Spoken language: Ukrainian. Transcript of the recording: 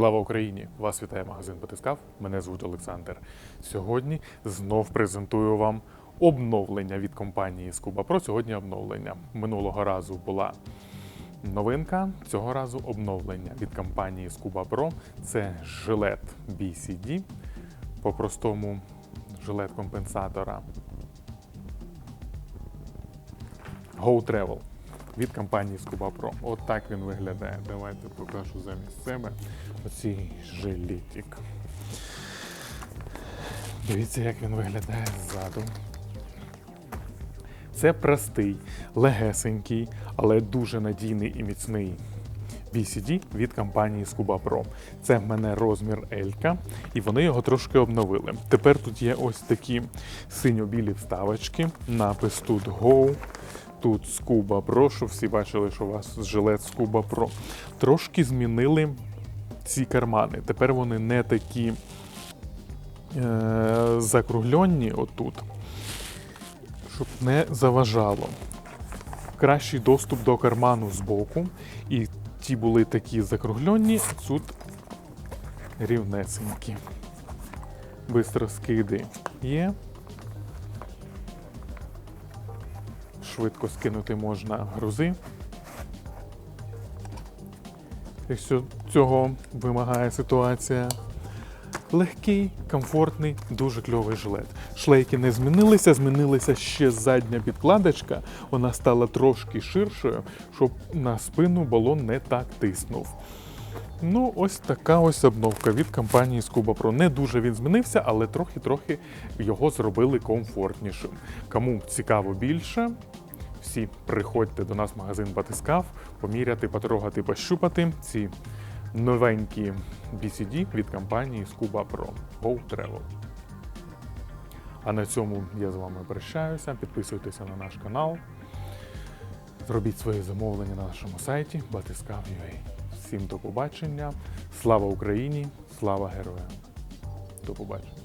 Слава Україні! Вас вітає магазин Батискав. Мене звуть Олександр. Сьогодні знов презентую вам обновлення від компанії Scuba Pro. Сьогодні обновлення. Минулого разу була новинка, цього разу обновлення від компанії Scuba Pro. Це жилет BCD, по-простому жилет компенсатора Go Travel від компанії Scuba Pro. От так він виглядає. Давайте покажу замість себе оцій жилетик. Дивіться, як він виглядає ззаду. Це простий, легесенький, але дуже надійний і міцний BCD від компанії Scuba Pro. Це в мене розмір L, і вони його трошки обновили. Тепер тут є ось такі синьо-білі вставочки, напис тут Go. Тут Scuba Pro, що всі бачили, що у вас жилет Scuba Pro. Трошки змінили ці кармани. Тепер вони не такі е- закруглені отут, щоб не заважало. Кращий доступ до карману збоку. І ті були такі закруглені, тут рівнесенькі. Бистро скиди є. Швидко скинути можна грузи. Якщо цього вимагає ситуація. Легкий, комфортний, дуже кльовий жилет. Шлейки не змінилися, змінилася ще задня підкладочка. Вона стала трошки ширшою, щоб на спину балон не так тиснув. Ну, ось така ось обновка від компанії Scuba Pro. Не дуже він змінився, але трохи-трохи його зробили комфортнішим. Кому цікаво більше, всі приходьте до нас в магазин Батискав, поміряти, потрогати, пощупати ці новенькі BCD від компанії Scuba Pro Go Travel. А на цьому я з вами прощаюся. Підписуйтеся на наш канал. Зробіть свої замовлення на нашому сайті Батискав.ua. Всім до побачення. Слава Україні! Слава героям! До побачення!